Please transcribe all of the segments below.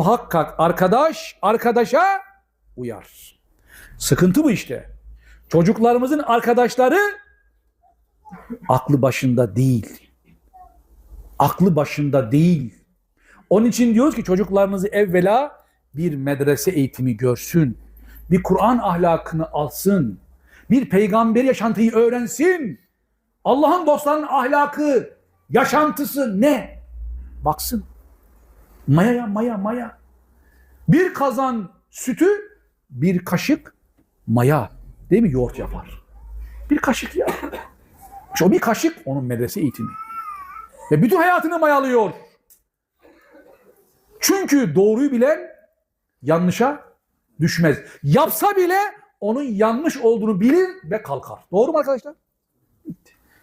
Muhakkak arkadaş arkadaşa uyar. Sıkıntı bu işte. Çocuklarımızın arkadaşları aklı başında değil. Aklı başında değil. Onun için diyoruz ki çocuklarınızı evvela bir medrese eğitimi görsün. Bir Kur'an ahlakını alsın. Bir peygamber yaşantıyı öğrensin. Allah'ın dostlarının ahlakı, yaşantısı ne? Baksın. Maya maya maya. Bir kazan sütü, bir kaşık maya. Değil mi? Yoğurt yapar. Bir kaşık ya. İşte o bir kaşık onun medrese eğitimi. Ve bütün hayatını mayalıyor. Çünkü doğruyu bilen yanlışa düşmez. Yapsa bile onun yanlış olduğunu bilir ve kalkar. Doğru mu arkadaşlar?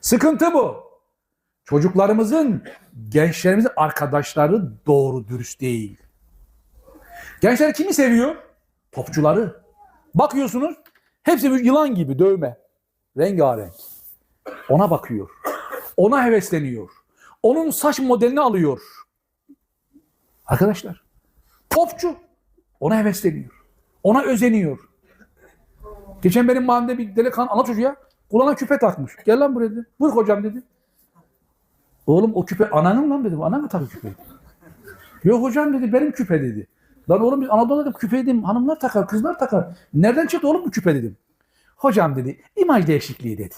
Sıkıntı bu. Çocuklarımızın, gençlerimizin arkadaşları doğru dürüst değil. Gençler kimi seviyor? Topçuları. Bakıyorsunuz hepsi bir yılan gibi dövme. Rengarenk. Ona bakıyor. Ona hevesleniyor. Onun saç modelini alıyor. Arkadaşlar topçu. Ona hevesleniyor. Ona özeniyor. Geçen benim mahallemde bir delikanlı ana çocuğa kulağına küpe takmış. Gel lan buraya dedi. Buyur hocam dedi. Oğlum o küpe ananın lan dedim. Anan mı takıyor küpeyi? Yok hocam dedi benim küpe dedi. Lan oğlum biz Anadolu'da dedim küpe dedim hanımlar takar kızlar takar. Nereden çıktı oğlum bu küpe dedim. Hocam dedi imaj değişikliği dedi.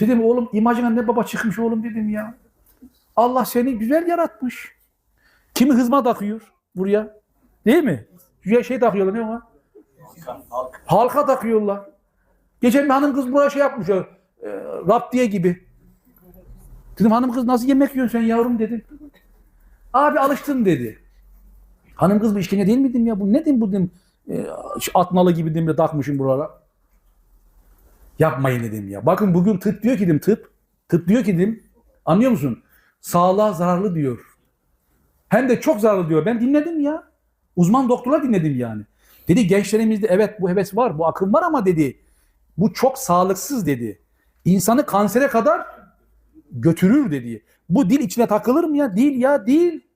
Dedim oğlum imajına ne baba çıkmış oğlum dedim ya. Allah seni güzel yaratmış. Kimi hızma takıyor buraya. Değil mi? Şuraya şey takıyorlar ne o? Halka takıyorlar. Geçen bir hanım kız buraya şey yapmış. E, raptiye gibi. Dedim hanım kız nasıl yemek yiyorsun sen yavrum dedim. Abi alıştın dedi. Hanım kız bu işkence değil miydim ya? Bu ne dedim bu dedim. E, atmalı gibi dedim de takmışım buralara. Yapmayın dedim ya. Bakın bugün tıp diyor ki dedim tıp. Tıp diyor ki dedim. Anlıyor musun? Sağlığa zararlı diyor. Hem de çok zararlı diyor. Ben dinledim ya. Uzman doktorlar dinledim yani. Dedi gençlerimizde evet bu heves var, bu akım var ama dedi bu çok sağlıksız dedi. İnsanı kansere kadar götürür dedi. Bu dil içine takılır mı ya? Değil ya değil.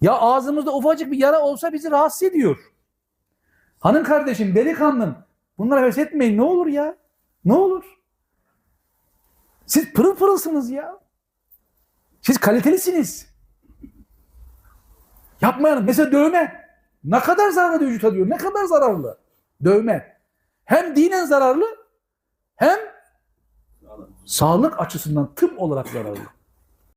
Ya ağzımızda ufacık bir yara olsa bizi rahatsız ediyor. Hanım kardeşim, delikanlım bunlara heves etmeyin ne olur ya. Ne olur. Siz pırıl pırılsınız ya. Siz kalitelisiniz. Yapmayalım. Mesela dövme. Ne kadar zararlı vücuta diyor. Ne kadar zararlı. Dövme. Hem dinen zararlı hem sağlık açısından tıp olarak zararlı.